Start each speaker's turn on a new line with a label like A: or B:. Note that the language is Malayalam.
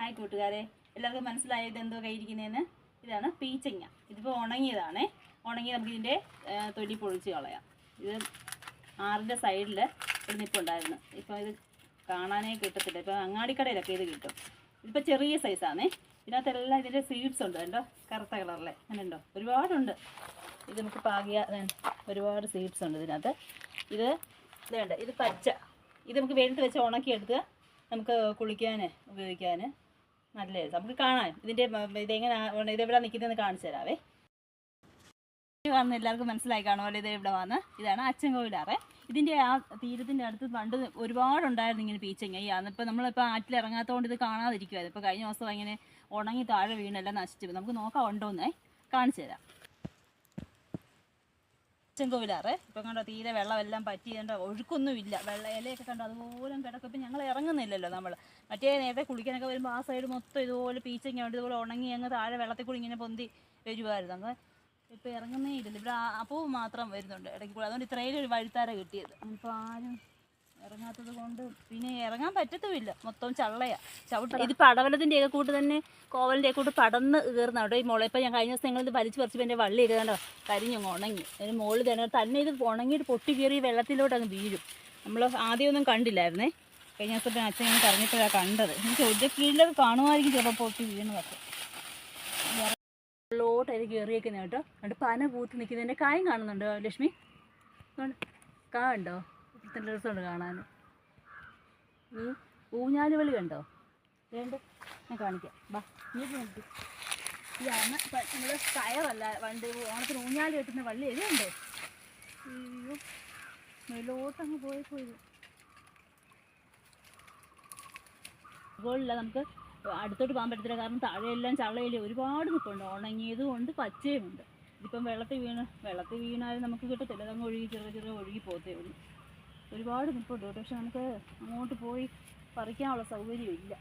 A: ഹായ് കൂട്ടുകാരെ. എല്ലാവർക്കും മനസ്സിലായത് എന്തോ കയ്യിരിക്കുന്നതെന്ന് ഇതാണ് പീച്ചങ്ങ. ഇതിപ്പോൾ ഉണങ്ങിയതാണേ. ഉണങ്ങി നമുക്ക് ഇതിന്റെ തൊലി പൊളിച്ച് കളയാം. ഇത് ആറിന്റെ സൈഡിൽ ഒരു നിപ്പുണ്ടായിരുന്നു. ഇപ്പോൾ ഇത് കാണാനേ കിട്ടത്തില്ല. ഇപ്പോൾ അങ്ങാടിക്കടയിലൊക്കെ ഇത് കിട്ടും. ഇതിപ്പോൾ ചെറിയ സൈസാണേ. ഇതിനകത്തെല്ലാം ഇതിന്റെ സീഡ്സ് ഉണ്ട്. കണ്ടോ? കറുത്ത കളറിലെ. അങ്ങനെ ഉണ്ടോ ഒരുപാടുണ്ട്. ഇത് നമുക്ക് പാകിയ ഒരുപാട് സീഡ്സ് ഉണ്ട് ഇതിനകത്ത്. ഇത് ഇതുണ്ട് ഇത് പച്ച. ഇത് നമുക്ക് വെയിലത്ത് വെച്ച് ഉണക്കിയെടുത്ത് നമുക്ക് കുളിക്കാൻ ഉപയോഗിക്കാൻ നല്ല നമുക്ക് കാണാം. ഇതിന്റെ ഇതെങ്ങനെ ഇതെവിടെ നിൽക്കുന്നതെന്ന് കാണിച്ചു തരാവേ. കാണുന്ന എല്ലാവർക്കും മനസ്സിലായി കാണുമല്ലോ ഇത് ഇവിടെ വന്ന്? ഇതാണ് അച്ഛൻ കോവിലാറ് ഇതിന്റെ ആ തീരത്തിന്റെ അടുത്ത് പണ്ട് ഒരുപാടുണ്ടായിരുന്നു ഇങ്ങനെ പീച്ചങ്ങ ഈ അന്നിപ്പോൾ നമ്മളിപ്പോൾ ആറ്റിൽ ഇറങ്ങാത്തതുകൊണ്ട് ഇത് കാണാതിരിക്കുമായിരുന്നു ഇപ്പോൾ കഴിഞ്ഞ ദിവസം ഇങ്ങനെ ഉണങ്ങി താഴെ വീണെല്ലാം നശിച്ചു നമുക്ക് നോക്കാം ഉണ്ടോന്നേ. കാണിച്ചു തരാം. അച്ചൻകോവിലാറ് ഇപ്പം കണ്ടോ തീരെ വെള്ളമെല്ലാം പറ്റി ഒഴുക്കൊന്നുമില്ല. ഒഴുക്കൊന്നും ഇല്ല വെള്ള ഇലയൊക്കെ കണ്ടോ അതുപോലെ കിടക്കും. ഇപ്പം ഞങ്ങൾ ഇറങ്ങുന്നില്ലല്ലോ നമ്മൾ മറ്റേ നേരത്തെ കുളിക്കാനൊക്കെ വരുമ്പോൾ ആ സൈഡ് മൊത്തം ഇതുപോലെ പീച്ചങ്ങ ഉണ്ട്. ഇതുപോലെ ഉണങ്ങി അങ്ങ് താഴെ വെള്ളത്തിൽ കൂടി ഇങ്ങനെ പൊന്തി വരുമായിരുന്നു അങ്ങ് ഇപ്പം ഇറങ്ങുന്നേ ഇല്ലല്ലോ ഇവിടെ അപ്പവും മാത്രം വരുന്നുണ്ട് ഇടയ്ക്ക് കൂടെ. അതുകൊണ്ട് ഇത്രയും ഒരു വഴുത്താര കിട്ടിയത്. ഇപ്പോൾ ആരും ഇറങ്ങാത്തത് കൊണ്ട് പിന്നെ ഇറങ്ങാൻ പറ്റത്തുമില്ല. മൊത്തം ചള്ളയാ. ചവിട്ട ഇത് പടവലത്തിന്റെ ഒക്കെ കൂട്ട് തന്നെ കോവലിന്റെ കൂട്ട് പടന്ന് കയറുന്ന ഈ മുള. ഇപ്പം ഞാൻ കഴിഞ്ഞ ദിവസം ഞങ്ങളിത് വലിച്ച് പറിച്ചപ്പോൾ എന്റെ വള്ളി ഇരുന്നോ കരിഞ്ഞു ഉണങ്ങി. അതിന് മുകളിൽ തന്നെ തന്നെ ഇത് ഉണങ്ങിയിട്ട് പൊട്ടി കയറി വെള്ളത്തിലോട്ട് അങ്ങ് വീഴും. നമ്മൾ ആദ്യമൊന്നും കണ്ടില്ലായിരുന്നേ. കഴിഞ്ഞ ദിവസത്തെ അച്ഛൻ ഇങ്ങനെ കറങ്ങിയപ്പോഴാണ് കണ്ടത്. എനിക്ക് കീഴിലൊക്കെ കാണുമായിരിക്കും ചിലപ്പോൾ പൊട്ടി വീണതൊക്കെ. ഉള്ളോട്ട് അതിൽ കയറിയേക്കുന്ന കേട്ടോ. എന്നിട്ട് പന പൂത്ത് നിൽക്കുന്നതിന്റെ കായം കാണുന്നുണ്ടോ ലക്ഷ്മി. കാ നല്ല രസമുണ്ട് കാണാൻ. ഈ ഊഞ്ഞാലുകളി കണ്ടോ? വേണ്ട? ഞാൻ കാണിക്കാം. ബാ നീ നോക്കി. ഇതാണ് നമ്മുടെ കയറല്ല പണ്ട് ഓണത്തിന് ഊഞ്ഞാൽ കെട്ടുന്ന വള്ളി എഴുതുണ്ടോ അയ്യോ മേലോട്ടങ്ങ് പോയി പോയി. മുകളില്ല നമുക്ക് അടുത്തോട്ട് പോകാൻ പറ്റത്തില്ല. കാരണം താഴെയെല്ലാം ചള്ളയില്ല ഒരുപാട് നിൽപ്പുണ്ട് ഉണങ്ങിയതും ഉണ്ട് പച്ചയും ഉണ്ട്. ഇതിപ്പം വെള്ളത്തിൽ വീണ് വെള്ളത്തിൽ വീണാലും നമുക്ക് കിട്ടത്തില്ല. അതങ്ങ് ഒഴുകി ചെറിയ ചെറിയ ഒഴുകി പോകത്തേ ഉള്ളൂ. ഒരുപാട് നിൽപ്പുണ്ട് പക്ഷെ നമുക്ക് അങ്ങോട്ട് പോയി പറിക്കാനുള്ള സൗകര്യമില്ല.